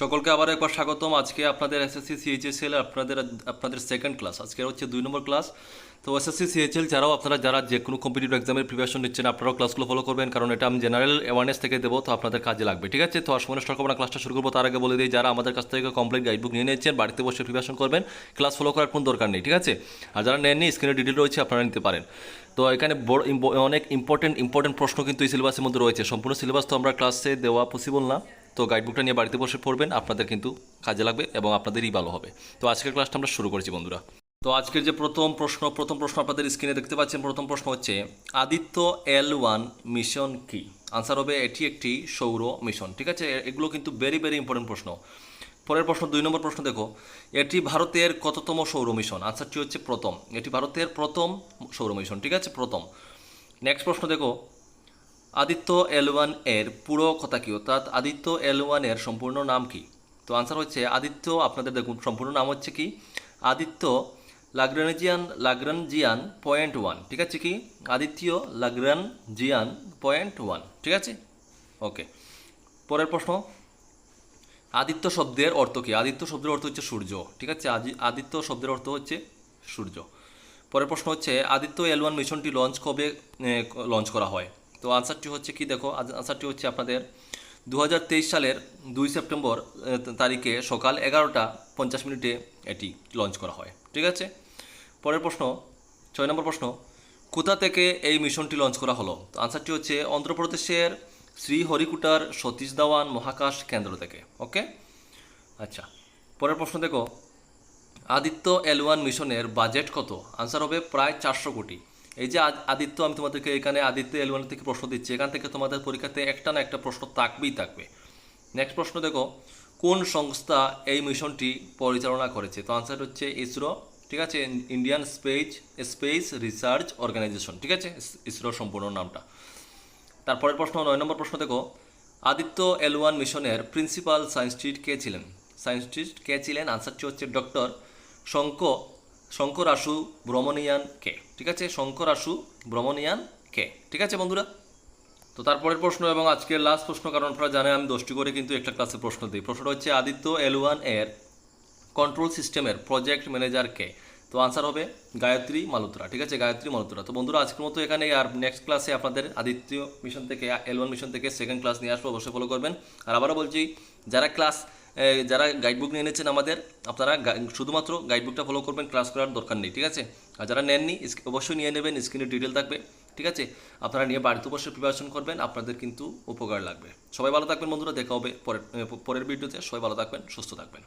সকলকে আবার একবার স্বাগতম। আজকে আপনাদের এসএসসি সিএইচএসএল আপনাদের আপনাদের সেকেন্ড ক্লাস আজকে হচ্ছে দুই নম্বর ক্লাস তো এসএসসি সিএইচএল ছাড়াও আপনারা যারা যে কোনো কম্পিটিটিভ এক্সামের প্রিপারেশন নিচ্ছেন, আপনারাও ক্লাসগুলো ফলো করবেন। কারণ এটা আমি জেনারেল অ্যাওয়ারনেস থেকে দেবো, তো আপনাদের কাজে লাগবে। ঠিক আছে? তো সময় নষ্ট করব না ক্লাসটা শুরু করব। তার আগে বলে দিই, যারা আমাদের কাছ থেকে কমপ্লিট গাইডবুক নিয়ে নিয়েছেন, বাড়িতে বসে প্রিপারেশন করবেন ক্লাস ফলো করার কোনো দরকার নেই। ঠিক আছে? আর যারা নেননি স্ক্রিনে ডিটেল রয়েছে, আপনারা নিতে পারেন। তো এখানে বড় অনেক ইম্পর্টেন্ট ইম্পর্টেন্ট প্রশ্ন কিন্তু এই সিলেবাসের মধ্যে রয়েছে। সম্পূর্ণ সিলেবাস তো আমরা ক্লাসে দেওয়া পসিবল না। তো গাইডবুকটা নিয়ে বাড়িতে বসে পড়বেন, আপনাদের কিন্তু কাজে লাগবে এবং আপনাদেরই ভালো হবে। তো আজকের ক্লাসটা আমরা শুরু করেছি বন্ধুরা। তো আজকের যে প্রথম প্রশ্ন প্রথম প্রশ্ন আপনাদের স্ক্রিনে দেখতে পাচ্ছেন, প্রথম প্রশ্ন হচ্ছে, আদিত্য এল ওয়ান মিশন কি? আনসার হবে, এটি একটি সৌর মিশন ঠিক আছে? এগুলো কিন্তু ভেরি ভেরি ইম্পর্টেন্ট প্রশ্ন। পরের প্রশ্ন, দুই নম্বর প্রশ্ন দেখো, এটি ভারতের কততম সৌর মিশন আনসারটি হচ্ছে প্রথম। এটি ভারতের প্রথম সৌর মিশন ঠিক আছে? প্রথম। নেক্সট প্রশ্ন দেখো আদিত্য এল ওয়ানের পুরো কথা কি? অর্থাৎ আদিত্য এল ওয়ানের সম্পূর্ণ নাম কি? তো আনসার হচ্ছে আদিত্য, আপনাদের দেখুন, সম্পূর্ণ নাম হচ্ছে কি? Aditya Lagrangian Lagrangian point one ঠিক আছে কি? আদিত্য লাগ্রানজিয়ান পয়েন্ট ওয়ান ঠিক আছে? ওকে পরের প্রশ্ন। আদিত্য শব্দের অর্থ কী? আদিত্য শব্দের অর্থ হচ্ছে সূর্য, ঠিক আছে? আদিত্য শব্দের অর্থ হচ্ছে সূর্য। পরের প্রশ্ন হচ্ছে, আদিত্য এল ওয়ান মিশনটি লঞ্চ কবে লঞ্চ করা হয়? তো আনসারটি হচ্ছে কি দেখো আনসারটি হচ্ছে আপনাদের দু হাজার তেইশ সালের দুই সেপ্টেম্বর তারিখে সকাল এগারোটা পঞ্চাশ মিনিটে এটি লঞ্চ করা হয়। ঠিক আছে? পরের প্রশ্ন, ছয় নম্বর প্রশ্ন, কোথা থেকে এই মিশনটি লঞ্চ করা হলো? তো আনসারটি হচ্ছে অন্ধ্রপ্রদেশের শ্রীহরিকুটার সতীশ দাওয়ান মহাকাশ কেন্দ্র থেকে ওকে আচ্ছা পরের প্রশ্ন দেখো, আদিত্য এল ওয়ান মিশনের বাজেট কত? আনসার হবে প্রায় চারশো কোটি। এই যে আদিত্য, আমি তোমাদেরকে এখানে আদিত্য এল ওয়ান থেকে প্রশ্ন দিচ্ছি। এখান থেকে তোমাদের পরীক্ষাতে একটা না একটা প্রশ্ন থাকবেই থাকবে। নেক্সট প্রশ্ন দেখো, কোন সংস্থা এই মিশনটি পরিচালনা করেছে? তো আনসার হচ্ছে ইসরো, ঠিক আছে? Indian space space research organisation ঠিক আছে? ইসরোর সম্পূর্ণ নামটা। তারপরের প্রশ্ন, নয় নম্বর প্রশ্ন দেখো, আদিত্য এল ওয়ান মিশনের প্রিন্সিপাল সায়েন্সটিস্ট কে ছিলেন? সায়েন্সটিস্ট কে ছিলেন? আনসারটি হচ্ছে ডক্টর শঙ্ক শঙ্কর আশু ব্রমণিয়ান কে? ঠিক আছে? শঙ্কর আশু ব্রমণিয়ান কে? ঠিক আছে বন্ধুরা? তো তারপরের প্রশ্ন এবং আজকের লাস্ট প্রশ্ন, কারণ আপনারা জানেন আমি দশটি করে কিন্তু একটা ক্লাসে প্রশ্ন দিই। প্রশ্নটা হচ্ছে, আদিত্য এল ওয়ানের কন্ট্রোল সিস্টেমের প্রজেক্ট ম্যানেজার কে? তো আনসার হবে গায়ত্রী মালুত্রা। ঠিক আছে? গায়ত্রী মালুত্রা। তো বন্ধুরা, আজকের মতো এখানে আর নেক্সট ক্লাসে আপনাদের আদিত্য মিশন থেকে এল ওয়ান মিশন থেকে সেকেন্ড ক্লাস নিয়ে আসব। অবশ্যই ফলো করবেন। আর আবারও বলছি, যারা ক্লাস যারা গাইডবুক নিয়ে এনেছেন আমাদের, আপনারা শুধুমাত্র গাইডবুকটা ফলো করবেন ক্লাস করার দরকার নেই, ঠিক আছে? আর যারা নেননি অবশ্যই নিয়ে নেবেন স্ক্রিনে ডিটেল থাকবে, ঠিক আছে? আপনারা নিয়ে বাড়িতে বসে প্রিপারেশন করবেন, আপনাদের কিন্তু উপকার লাগবে। সবাই ভালো থাকবেন বন্ধুরা, দেখা হবে পরের পরের ভিডিওতে সবাই ভালো থাকবেন, সুস্থ থাকবেন।